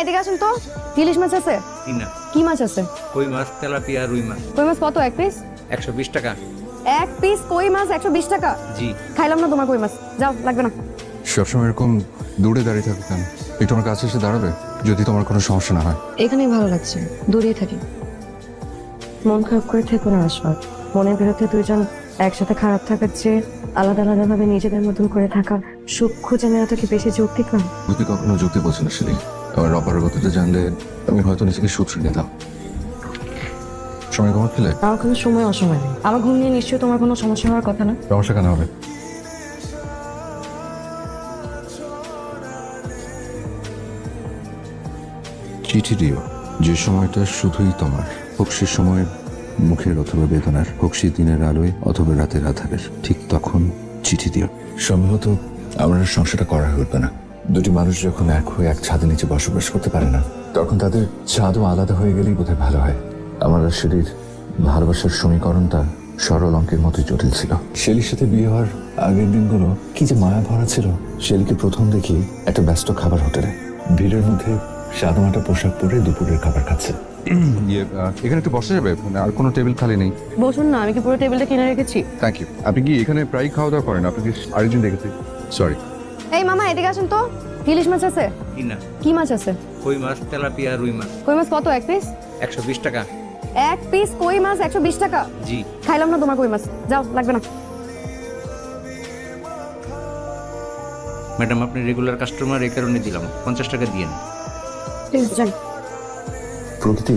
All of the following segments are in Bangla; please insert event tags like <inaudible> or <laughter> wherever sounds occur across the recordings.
এদিকে আসুন তো। ইলিশ মাছ আছে? তিনা কি মাছ আছে? কই মাছ? তেলাপিয়া রুই মাছ। কই মাছ কত? এক পিস একশো বিশ টাকা। এক পিস কই মাছ? একশো বিশ টাকা? জি। খাইলাম না তোমার কই মাছ। যাও লাগবে না। সবসময় এরকম দূরে দাঁড়িয়ে থাকো কেন? একটু আমার কাছে এসে দাঁড়াবে যদি তোমার কোনো সমস্যা না হয়। এখানেই ভালো লাগছে। দূরেই থাকি। মন খারাপ করে থেকো না আসবাব মনের বিরুদ্ধে দুইজন একসাথে খারাপ থাকার চেয়ে আলাদা আলাদা ভাবে নিজেদের মতন করে থাকা সুখ খুঁজে নেওয়াটা কি বেশি যৌক্তিক না? বুদ্ধি কখনো যুক্তি বোঝে না সেদিন? আমার অপারগতাটা জানলে আমি হয়তো নিজেকে সুশ্রী নিতাম। সময় ঘুমাচ্ছিলে আমার কোনো সময় অসময় নেই। আমার ঘুম নিয়ে নিশ্চয়ই তোমার কোনো সমস্যা হওয়ার কথা না? সমস্যা কেন হবে? চিঠি দিও। যে সময়টা শুধুই তোমার। হোক সে সময় মুখের অথবা বেদনার। হোক সে দিনের আলোয় অথবা রাতের আধারের। ঠিক তখন চিঠি দিও। সম্ভবত আমার সংসারটা করা উঠবে না। দুটি মানুষ যখন এক হয়ে এক ছাদের নিচে বসবাস করতে পারে না তখন তাদের ছাদও আলাদা হয়ে গেলেই বোধহয় ভালো হয়। আমার আর শেলির ভালোবাসার সমীকরণটা সরল অঙ্কের মতোই জটিল ছিল। শেলির সাথে বিয়ে হওয়ার আগের দিনগুলো কি যে মায়া ভরা ছিল শেলিকে প্রথম দেখি একটা ব্যস্ত খাবার হোটেলে। ভিড়ের মধ্যে সাদামাটা পোশাক পরে দুপুরের খাবার খাচ্ছে। <clears throat> ইয়ে এখানে একটু বসা যাবে? মানে আর কোনো টেবিল খালি নেই। বসুন না আমি কি পুরো টেবিলটা কিনে রেখেছি? থ্যাংক ইউ আপনি কি এখানে প্রায় খাওয়া দাওয়া করেন? আপনি কি আরেকজন দেখেছি। সরি এই মামা এদিকে আসুন তো। ইলিশ মাছ আছে? তিনা কি মাছ আছে? কই মাছ? তেলাপিয়া রুই মাছ। কই মাছ কত? এক পিস? একশো বিশ টাকা। এক পিস কই মাছ? একশো বিশ টাকা? জি। খাইলাম না তোমার কই মাছ। যাও লাগবে না। ম্যাডাম আপনি রেগুলার কাস্টমার এই কারণে দিলাম। পঞ্চাশ টাকা যান। প্রকৃতি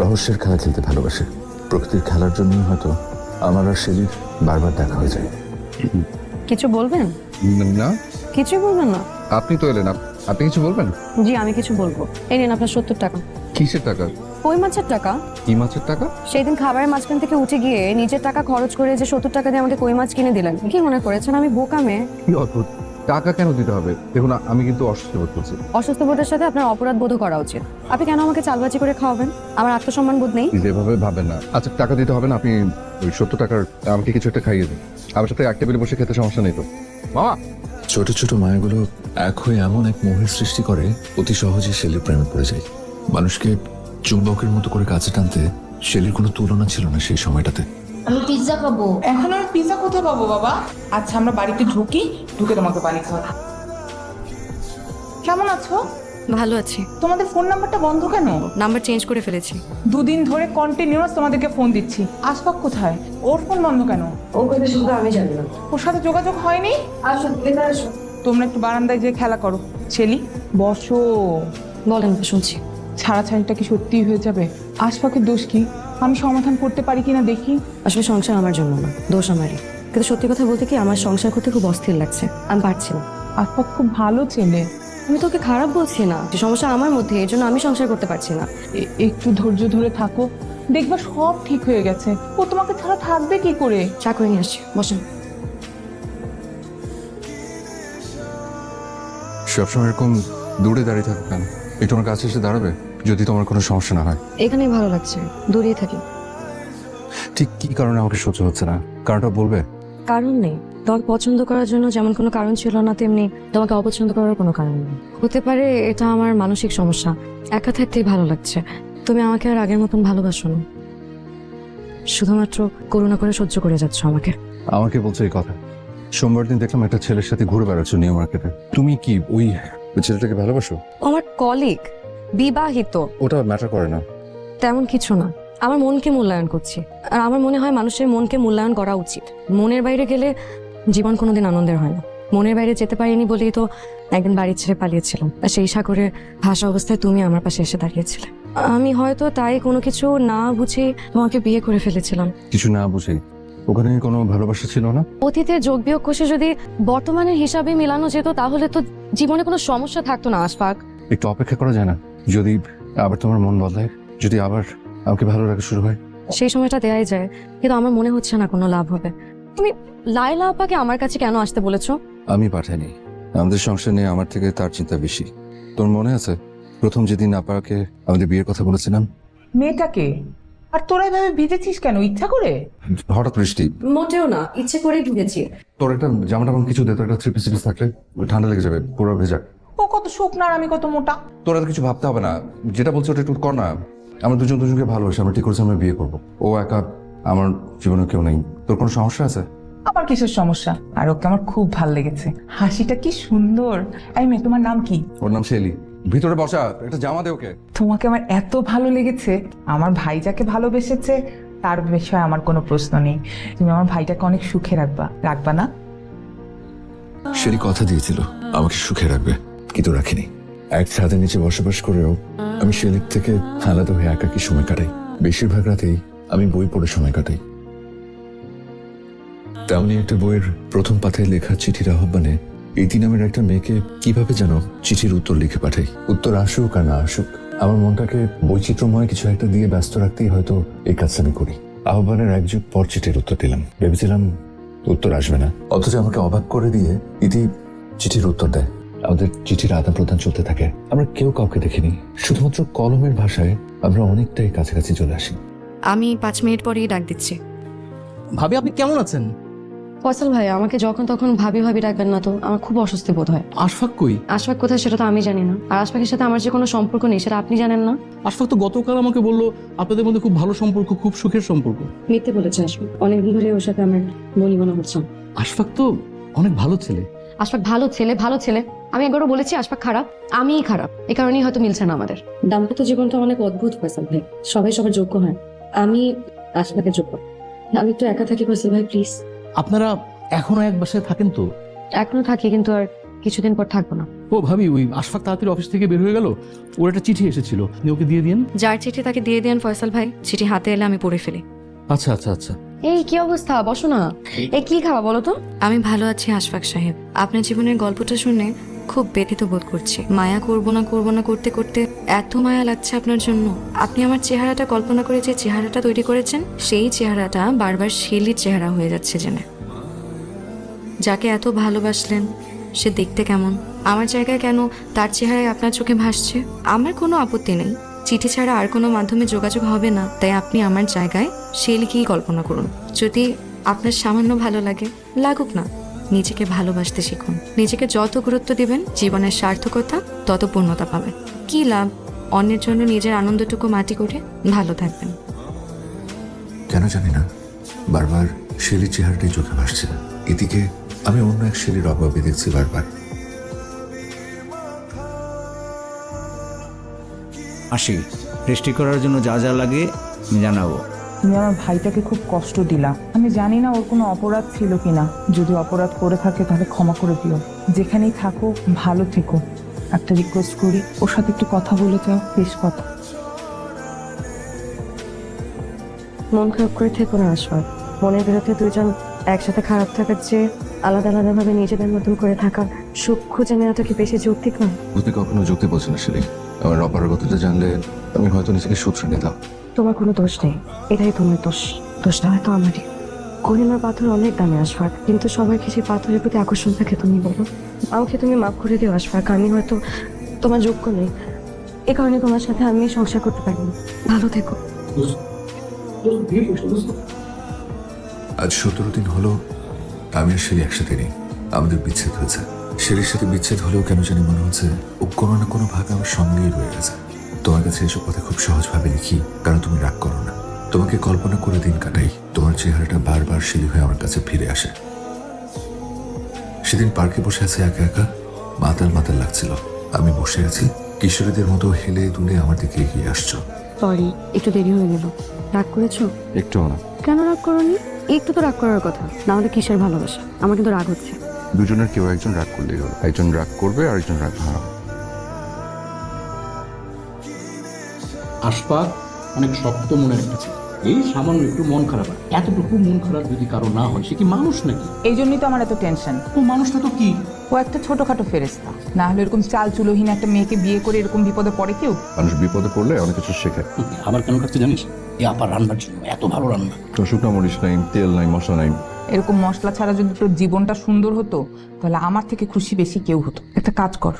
রহস্যের খেলা খেলতে ভালোবাসে। প্রকৃতির খেলার জন্যই হয়তো আমার আর বারবার দেখা হয়ে যায়। কিছু বলবেন? না। কিছু বলবেন না। আপনি তো এলেন আপ- আপনি কিছু বলবেন? জি আমি কিছু বলব। এই নিন আপনার সত্তর টাকা। কিসের টাকা? কই মাছের টাকা? কি মাছের টাকা? সেই দিন খাবারের মাঝখান থেকে উঠে গিয়ে নিজের টাকা খরচ করে যে সত্তর টাকা দিয়ে আমাকে কই মাছ কিনে দিলেন কি মনে করেছেন? আমি বোকামে মেয়ে। কি অদ্ভুত। টাকা কেন দিতে হবে? দেখুন আমি কিন্তু অসুস্থ বোধ করছি। অসুস্থ বোধের সাথে আপনার অপরাধ বোধ করা উচিত। আপনি কেন আমাকে চালবাজি করে খাওয়াবেন? আমার আত্মসম্মান বোধ নেই। যেভাবে ভাবেন না। আচ্ছা টাকা দিতে হবে না আপনি ওই সত্তর টাকার আমাকে কিছু একটা খাইয়ে দিন। আমার সাথে এক টেবিলে বসে খেতে সমস্যা নেই তো। মামা! ছোট ছোট মায়াগুলো এক হয়ে এমন এক মোহের সৃষ্টি করে অতি সহজে শেলির প্রেমে পড়ে যায়। মানুষকে চুম্বকের মতো করে কাছে টানতে শেলির কোনো তুলনা ছিল না সেই সময়টাতে। আমি পিৎজা খাব। এখন আমি পিৎজা কোথায় পাবো বাবা? আচ্ছা আমরা বাড়িতে ঢুকি ঢুকে তোমাকে পানি খাওয়া কেমন আছো? ভালো আছি। তোমাদের ফোন নাম্বারটা বন্ধ কেন? নাম্বার চেঞ্জ করে ফেলেছি। দুদিন ধরে কন্টিনিউয়াস তোমাদেরকে ফোন দিচ্ছি। আসবাব কোথায়? ওর ফোন বন্ধ কেন? ও কথা শুধু আমি জানি না। ওর সাথে যোগাযোগ হয়নি? আসো ভেতরে আসো তোমরা একটু বারান্দায় যেয়ে খেলা করো। ছেলি বসো। বলেন শুনছি। ছাড়াছাড়িটা কি সত্যিই হয়ে যাবে? আশফাকের দোষ কি? আমি সমাধান করতে পারি কিনা দেখি। আসলে সংসার আমার জন্য না দোষ আমারই। কিন্তু সত্যি কথা বলতে কি আমার সংসার করতে খুব অস্থির লাগছে আমি পারছি না। আশফাক খুব ভালো ছেলে আমি তোকে খারাপ বলছি না সমস্যা আমার মধ্যে এই জন্য আমি সংসার করতে পারছি না। এ- একটু ধৈর্য ধরে থাকো। দেখবা সব ঠিক হয়ে গেছে। ও তোমাকে ছাড়া থাকবে কি করে? চা করে নিয়ে আসছি বসেন সবসময় এরকম দূরে দাঁড়িয়ে থাকো কেন? একটু আমার কাছে এসে দাঁড়াবে যদি তোমার কোনো সমস্যা না হয়। এখানেই ভালো লাগছে দূরেই থাকি। ঠিক কি কারণে আমাকে সহ্য হচ্ছে না? কারণটা বলবে? কারণ নেই। তোমাকে পছন্দ করার জন্য যেমন কোনো কারণ ছিল না তেমনি তোমাকে অপছন্দ করার কোনো কারণ নেই। হতে পারে এটা আমার মানসিক সমস্যা। একা থাকতেই ভালো লাগছে। তুমি আমাকে আর আগের মতন ভালোবাসো না। শুধুমাত্র করুণা করে সহ্য করে যাচ্ছ আমাকে। আমাকে বলছো এই কথা। সোমবার দিন দেখলাম একটা ছেলের সাথে ঘুরে বেড়াচ্ছ নিউ মার্কেটে। তুমি কি ওই ওই ছেলেটাকে ভালোবাসো? ও আমার কলিগ বিবাহিত। ওটা ম্যাটার করে না। তেমন কিছু না। আমার মনকে মূল্যায়ন করছি। আর আমার মনে হয় মানুষের মনকে মূল্যায়ন করা উচিত। মনের বাইরে গেলে জীবন কোনোদিন আনন্দের হয় না। মনের বাইরে যেতে পারিনি বলেই তো একদিন বাড়ি ছেড়ে পালিয়েছিলাম। আর সেই সাগরে ভাষা অবস্থায় তুমি আমার পাশে এসে দাঁড়িয়েছিলে। আমি হয়তো তাই কোনো কিছু না বুঝে তোমাকে বিয়ে করে ফেলেছিলাম। কিছু না বুঝেই ওখানে কোনো ভালোবাসা ছিল না? অতীতের যোগ বিয়োগ কোষে যদি বর্তমানের হিসাবে মেলানো যেত তাহলে তো জীবনে কোনো সমস্যা থাকতো না আশফাক। একটু অপেক্ষা করা যায় না। যদি আবার তোমার মন বদলায় যদি আবার আমাকে ভালো লাগা শুরু হয়। সেই সময়টা দেয়াই যায় কিন্তু আমার মনে হচ্ছে না কোনো লাভ হবে। তুমি লাইলা আপাকে আমার কাছে কেন আসতে বলেছ? আমি পাঠাইনি। আমাদের সংসার নিয়ে আমার থেকে তার চিন্তা বেশি। তোর মনে আছে? প্রথম যেদিন আপাকে আমাদের বিয়ের কথা বলেছিলাম। মেয়েটাকে আর তোরা এভাবে ভিজেছিস কেন? ইচ্ছা করে? হঠাৎ বৃষ্টি। মোটেও না ইচ্ছে করেই ঢুকেছি তোর একটা জামা টামা কিছু দে তোর একটা থ্রি পিস থাকলে ঠান্ডা লেগে যাবে পুরো ভেজা। ও কত শুকনো আর আমি কত মোটা। তোর এত কিছু ভাবতে হবে না। যেটা বলছো ওটা একটু কর না। আমরা দুজন দুজনকে ভালোবাসি আমরা ঠিক করেছি আমরা বিয়ে করব। ও একা আমার জীবনে কেউ নেই। তোর কোনো সমস্যা আছে? আমার কিসের সমস্যা? আর ওকে আমার খুব ভালো লেগেছে। হাসিটা কি সুন্দর। এই মেয়ে তোমার নাম কি? ওর নাম শেলি। ভিতরে বসা একটা জামা দে ওকে। তোমাকে আমার এত ভালো লেগেছে আমার ভাই যাকে ভালোবেসেছে তার বিষয়ে আমার কোনো প্রশ্ন নেই। তুমি আমার ভাইটাকে অনেক সুখে রাখবা রাখবা না? শেলি কথা দিয়েছিল আমাকে সুখে রাখবে কিন্তু রাখিনি। এক ছাদের নিচে বসবাস করেও আমি শেলির থেকে আলাদা হয়ে একাকি সময় কাটাই। বেশিরভাগ রাতেই আমি বই পড়ে সময় কাটাই। তেমনি একটা বইয়ের প্রথম পাতায় লেখা চিঠির আহ্বানে ইতি নামের একটা মেয়েকে কীভাবে যেন চিঠির উত্তর লিখে পাঠাই? উত্তর আসুক আর না আসুক আমার মনটাকে বৈচিত্র্যময় কিছু একটা দিয়ে ব্যস্ত রাখতেই হয়তো এই কাজটা আমি করি। আহ্বানের এক যুগ পর চিঠির উত্তর দিলাম। ভেবেছিলাম উত্তর আসবে না। অথচ আমাকে অবাক করে দিয়ে ইতি চিঠির উত্তর দেয়। আমাদের চিঠির আদান প্রদান চলতে থাকে। আমরা কেউ কাউকে দেখিনি। শুধুমাত্র কলমের ভাষায় আমরা অনেকটাই কাছাকাছি চলে আসি। আমি পাঁচ মিনিট পরেই ডাক দিচ্ছি। ভাবি আপনি কেমন আছেন? ফয়সাল ভাই আমাকে যখন তখন ভাবি ভাবি ডাকবেন না তো আমার খুব অস্বস্তি বোধ হয়। আশফাক কই? আশফাক কোথায় সেটা তো আমি জানি না। আর আশফাকের সাথে আমার যে কোনো সম্পর্ক নেই সেটা আপনি জানেন না? আশফাক তো গতকাল আমাকে বলল আপনাদের মধ্যে খুব ভালো সম্পর্ক খুব সুখের সম্পর্ক। মিথ্যে বলেছে আশফাক। অনেকদিন ধরে ওর সাথে আমার বনি মনে হচ্ছে। আশফাক তো অনেক ভালো ছেলে। আশফাক ভালো ছেলে ভালো ছেলে। আমি একবারও বলেছি আশফাক খারাপ আমিই খারাপ। এই কারণেই হয়তো মিলছে না আমাদের। দাম্পত্য জীবনটা অনেক অদ্ভুত ফয়সাল ভাই। সবাই সবার যোগ্য হয়। আমি আশফাকের যোগ্য। আমি একটু একা থাকি ফয়সাল ভাই প্লিজ আপনারা এখনও এক বাসায় থাকেন তো? এখনও থাকি কিন্তু আর কিছুদিন পর থাকব না। ও ভাবি ওই আশফাক তাড়াতাড়ি অফিস থেকে বের হয়ে গেল? ওর একটা চিঠি এসেছিল। আপনি ওকে দিয়ে দিন যার চিঠি তাকে দিয়ে দেন ফয়সাল ভাই। চিঠি হাতে এলে আমি পড়ে ফেলি। আচ্ছা আচ্ছা আচ্ছা। এই কি অবস্থা? বসো না। এই কি খাওয়া বলো তো? আমি ভালো আছি আশফাক সাহেব। আপনার জীবনের গল্পটা শুনে খুব ব্যথিত বোধ করছি। মায়া করব না করব না করতে করতে এত মায়া লাগছে আপনার জন্য। আপনি আমার চেহারাটা কল্পনা করে যে চেহারাটা তৈরি করেছেন, সেই চেহারাটা বারবার শেলির চেহারা হয়ে যাচ্ছে জেনে। যাকে এত ভালোবাসলেন, সে দেখতে কেমন? আমার জায়গায় কেন তার চেহারায় আপনার চোখে ভাসছে? আমার কোনো আপত্তি নেই। চিঠি ছাড়া আর কোনো মাধ্যমে যোগাযোগ হবে না। তাই আপনি আমার জায়গায় শেলিকেই কল্পনা করুন। যদি আপনার সামান্য ভালো লাগে, লাগুক না। নিজেকে ভালোবাসতে শিখুন। নিজেকে যত গুরুত্ব দিবেন জীবনের সার্থকতা তত পূর্ণতা পাবেন। কি লাভ? অন্যের জন্য নিজের আনন্দটুকু মাটি করে ভালো থাকবেন। কেন জানি না। বারবার শেলির চেহারাটাই চোখে ভাসছে এদিকে আমি অন্য এক শেলির অভাবে দেখছি বারবার। আসি রেস্টি করার জন্য যা যা লাগে জানাব। তুমি আমার ভাইটাকে খুব কষ্ট দিলা। আমি জানি না ওর কোনো অপরাধ ছিল কিনা। যদি অপরাধ করে থাকে তাহলে ক্ষমা করে দিও। যেখানেই থাকো ভালো থেকো। একটা রিকোয়েস্ট করি ওর সাথে একটু কথা বলে যাও বেশ কথা। মন খারাপ করে থেকো না আশফাক মনের বিরুদ্ধে দুজন একসাথে খারাপ থাকার চেয়ে আলাদা আলাদা ভাবে নিজেদের মতন করে থাকা সুখ খুঁজে নেওয়াটা কি বেশি যৌক্তিক নয় কখনো যুক্তি বলছে না শেলি আমার অপারগতাটা জানলে আমি হয়তো নিজেকে শুধরে নিতাম। তোমার কোনো দোষ নেই। এটাই তোমার দোষ। দোষটা হয়তো আমারই। গরিমার পাথর অনেক দামে আশফাক কিন্তু সবার কিছু পাথরের প্রতি আকর্ষণ থাকে তুমি বলো। আমাকে তুমি মাফ করে দিও আশফাক আমি হয়তো তোমার যোগ্য নেই। এ কারণে তোমার সাথে আমি সংসার করতে পারিনি। ভালো থেকো। আজ সতেরো দিন হলো আমি আর শেলি একসাথে নেই। আমাদের বিচ্ছেদ হয়েছে। শেলির সাথে বিচ্ছেদ হলেও কেন জানি মনে হচ্ছে ও কোনো না কোনো ভাবে আমার সঙ্গেই রয়ে গেছে। তোমার কাছে এসব কথা খুব সহজভাবে লিখি কারণ তুমি রাগ করো না। তোমাকে কল্পনা করে দিন কাটাই তোমার চেহারাটা বারবার শিলি হয়ে আমার কাছে ফিরে আসে। সেদিন পার্কে বসে আছে একা একা মাতাল মাতাল লাগছিল। আমি বসে আছি কিশোরীদের মতো হেলে দুলে আমার দিকে এগিয়ে আসছো। সরি একটু দেরি হয়ে গেল। রাগ করেছ? একটু না। কেন রাগ করনি? একটু তো রাগ করার কথা না হলে কিসের ভালোবাসা? আমার কিন্তু রাগ হচ্ছে। দুজনের কেউ একজন রাগ করলেই হলো একজন রাগ করবে আর একজন রাগ ভাঙাবে আশফাক অনেক শক্ত মনের একটা ছেলে। এই সামান্য একটু মন খারাপ। হয়। এতটুকু মন খারাপ যদি কারও না হয় সে কি মানুষ নাকি? এই জন্যই তো আমার এত টেনশন ও মানুষটা তো কি? ও একটা ছোটখাটো ফেরেস্তা না হলে এরকম চাল চুলোহীন একটা মেয়েকে বিয়ে করে এরকম বিপদে পড়ে কেউ? মানুষ বিপদে পড়লে অনেক কিছু শেখে। আবার কেন কাছে জানিস? এই আপার রান্নার জন্য এত ভালো রান্না। তো শুকনো মরিচ নাই তেল নাই মশলা নাই। এরকম মশলা ছাড়া যদি তোর জীবনটা সুন্দর হতো তাহলে আমার থেকে খুশি বেশি কেউ হতো। একটা কাজ কর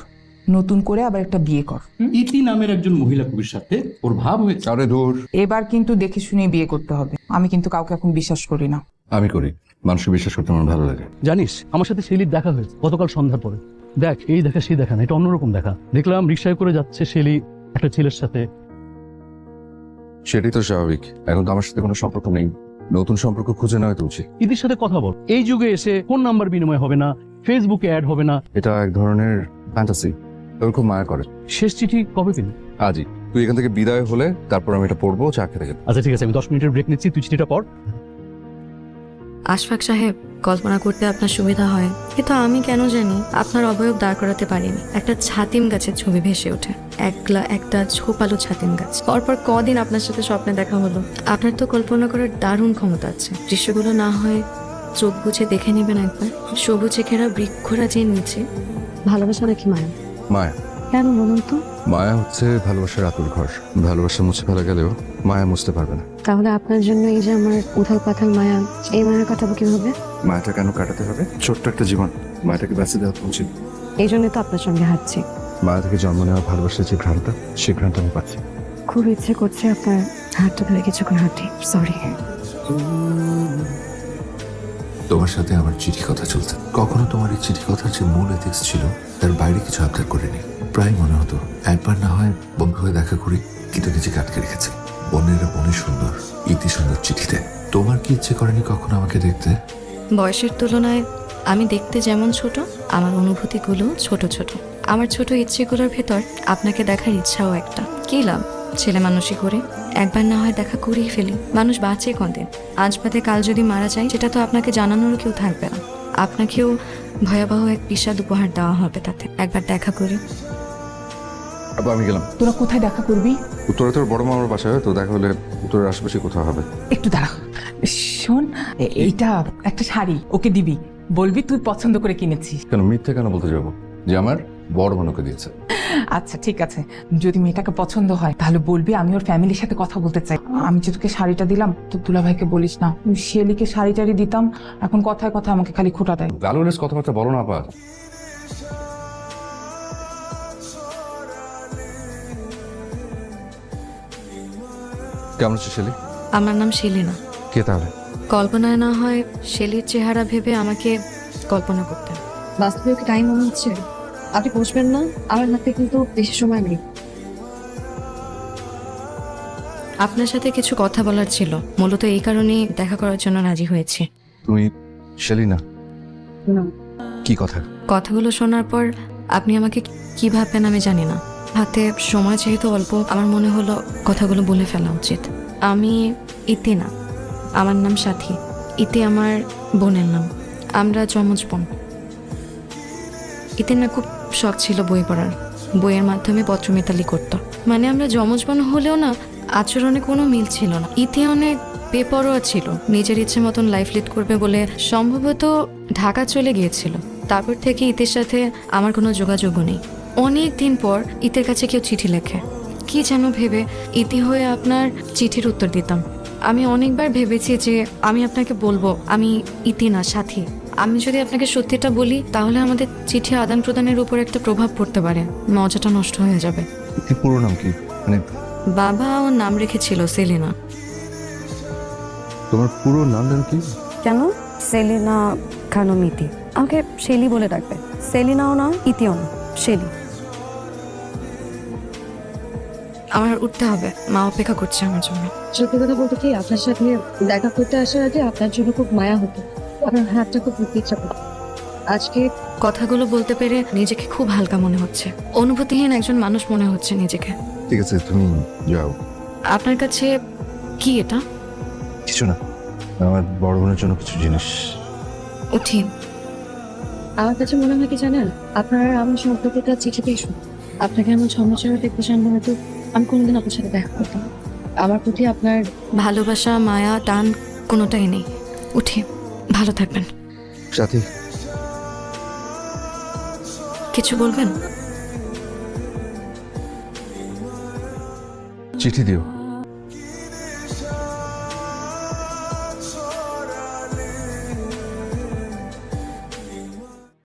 নতুন করে আবার একটা বিয়ে কর। ইতি নামের একজন মহিলা কবির সাথে ওর ভাব হয়েছে। আরে দূর। এবার কিন্তু দেখে শুনে বিয়ে করতে হবে। আমি কিন্তু কাউকে এখন বিশ্বাস করি না। আমি করি। মানুষকে বিশ্বাস করতে আমার ভালো লাগে। জানিস আমার সাথে শেলির দেখা হয়েছে গতকাল সন্ধ্যার পরে। দেখ এই দেখা সেই দেখা না এটা অন্যরকম দেখা। দেখলাম রিক্সায় করে যাচ্ছে শেলি একটা ছেলের সাথে। সেটাই তো স্বাভাবিক। এখন তো আমার সাথে কোনো সম্পর্ক নেই। নতুন সম্পর্ক খুঁজে নেওয়া তো উচিত। সাথে কথা বল। এই যুগে এসে ফোন নাম্বার বিনিময় হবে না ফেসবুকে অ্যাড হবে না। এটা এক ধরনের ফ্যান্টাসি তোর খুব মায়া করে। শেষ চিঠি কবে পেলি? আজই তুই এখান থেকে বিদায় হলে তারপর আমি এটা পড়ব চা খেতে আচ্ছা ঠিক আছে আমি দশ মিনিটের ব্রেক নিচ্ছি তুই চিঠিটা পড়। আশফাক সাহেব কল্পনা করতে আপনার সুবিধা হয়। কিন্তু আমি কেন জানি আপনার অবয়ব দাঁড় করাতে পারিনি। একটা ছাতিম গাছের ছবি ভেসে ওঠে। একলা একটা ঝোপালো ছাতিম গাছ। পরপর কদিন আপনার সাথে স্বপ্নে দেখা হলো। আপনার তো কল্পনা করার দারুণ ক্ষমতা আছে। দৃশ্যগুলো না হয় চোখ বুঝে দেখে নেবেন একবার। সবুজে ঘেরা বৃক্ষরাজির নিচে। ভালোবাসা নাকি মায়া? মায়া। কেন বলুন তো? মায়া হচ্ছে ভালোবাসার আতুর ঘর। ভালোবাসা মুছে ফেলা গেলেও মায়া মুছতে পারবে না। তাহলে আপনার জন্য এই যে আমার উথাল পাথাল মায়া এই মায়া কাটাবো কীভাবে? মায়াটা কেন কাটাতে হবে? ছোট্ট একটা জীবন মায়াটাকে বেঁচে দেওয়া তো উচিত। এই জন্যই তো আপনার সঙ্গে হাঁটছি। মায়া থেকে জন্ম নেওয়া ভালোবাসার যে ঘ্রাণটা সেই ঘ্রাণটা আমি পাচ্ছি। খুব ইচ্ছে করছে আপনার হাতটা ধরে কিছুক্ষণ হাঁটি। সরি তোমার সাথে আমার চিঠি কথা চলছে। কখনো তোমার এই চিঠি কথার যে মূল এথিক্স ছিল তার বাইরে কিছু আবদার করিনি। প্রায় মনে হতো একবার না হয় বন্ধু হয়ে দেখা করি কিন্তু নিজেকে আটকে রেখেছে। বনেরা বনে সুন্দর ইতি সুন্দর চিঠিতে তোমার কি ইচ্ছে করেনি কখনো আমাকে দেখতে? বয়সের তুলনায় আমি দেখতে যেমন ছোট, আমার অনুভূতিগুলো ছোট ছোট। আমার ছোট ইচ্ছেগুলোর ভেতর আপনাকে দেখার ইচ্ছাও একটা। কি লাভ? ছেলে মানুষই করে, একবার না হয় দেখা করেই ফেলি। মানুষ বাঁচে কদিন? আজ বাদে কাল যদি মারা যায়, সেটা তো আপনাকে জানানোরও কেউ থাকবে না। আপনাকেও ভয়াবহ এক বিষাদ উপহার দেওয়া হবে তাতে। একবার দেখা করি। আবার আমি গেলাম। তোরা কোথায় দেখা করবি? উত্তরে তোর বড় মামার বাসায় তো দেখা হলে উত্তরের আশেপাশে কোথাও হবে। একটু দাঁড়া। শোন এইটা একটা শাড়ি ওকে দিবি। বলবি তুই পছন্দ করে কিনেছিস। কেন মিথ্যে কেন বলতে যাব? যে আমার বড় বোনকে দিয়েছে। আচ্ছা ঠিক আছে। যদি মেয়েটাকে পছন্দ হয় তাহলে বলবি আমি ওর ফ্যামিলির সাথে কথা বলতে চাই। আমি যে তোকে শাড়িটা দিলাম তো দুলা ভাইকে বলিস না। শেলিকে শাড়ি টাড়ি দিতাম এখন কথায় কথা আমাকে খালি খোটা দেয়। ভ্যালুলেস কথাবার্তা বলো না আপা কেমন আছো শেলি? আমার নাম শিলিনা কে তাহলে? কল্পনায় না হয় শেলির চেহারা ভেবে আমাকে কল্পনা করতেন বাস্তবে কি টাইম মনে হচ্ছে? আপনি বসবেন না আমার হাতে কিন্তু বেশি সময় নেই। আপনার সাথে কিছু কথা বলার ছিল। মূলত এই কারণেই দেখা করার জন্য রাজি হয়েছি। তুমি শেলি না? না। কি কথা? কথাগুলো শোনার পর আপনি আমাকে কি ভাববেন আমি জানি না। হাতে সময় যেহেতু অল্প, আমার মনে হলো কথাগুলো বলে ফেলা উচিত। আমি ইতি না, আমার নাম সাথী। ইতি আমার বোনের নাম। আমরা যমজ বোন। ইতির না খুব শখ ছিল বই পড়ার। বইয়ের মাধ্যমে পত্র পত্রমেতালি করত। মানে আমরা যমজ বোন হলেও না, আচরণে কোনো মিল ছিল না। ইতি অনেক বেপরোয়া ছিল। নিজের ইচ্ছে মতন লাইফ লিড করবে বলে সম্ভবত ঢাকা চলে গিয়েছিল। তারপর থেকে ইতের সাথে আমার কোনো যোগাযোগও নেই। অনেক দিন পর ইতের কাছে কেউ চিঠি লেখে। কি যেন ভেবে ইতি হয়ে আপনার চিঠির উত্তর দিতাম। আমি অনেকবার ভেবেছি যে আমি আপনাকে বলব আমি ইতি না সাথী। আমি যদি আপনাকে সত্যিটা বলি তাহলে আমাদের চিঠি আদান প্রদানের উপর একটা প্রভাব পড়তে পারে। মজাটা নষ্ট হয়ে যাবে। কি পুরো নাম কি? মানে বাবা ওর নাম রেখেছিল সেলিনা। তোমার পুরো নাম জানো কি? কেন? সেলিনা খানম ইতি। আমাকে শেলি বলে ডাকবে। সেলিনাও না ইতিও না শেলি। আমার উঠতে হবে। মা অপেক্ষা করছে আমার জন্য। সত্যি কথা বলতে কি আপনার সাথে দেখা করতে আসার আগে আপনার জন্য খুব মায়া হতো। আপনার হাতটা খুব ধরতে ইচ্ছা করতো আজকে কথাগুলো বলতে পেরে নিজেকে খুব হালকা মনে হচ্ছে। অনুভূতিহীন একজন মানুষ মনে হচ্ছে নিজেকে। ঠিক আছে তুমি যাও। আপনার কাছে কি এটা? কিছু না। আমার বড় বোনের জন্য কিছু জিনিস। উঠি আমার কাছে মনে হয় কি জানেন আপনার আমার সম্পর্কটা চিঠিতেই শুরু আপনাকে আমার সমস্যা দেখতে জানলে হয়তো। আমি কোনোদিন আপনার সাথে দেখা করতাম আমার প্রতি আপনার ভালোবাসা মায়া টান কোনোটাই নেই। উঠি ভালো থাকবেন। সাথী। কিছু বলবেন? চিঠি দিও।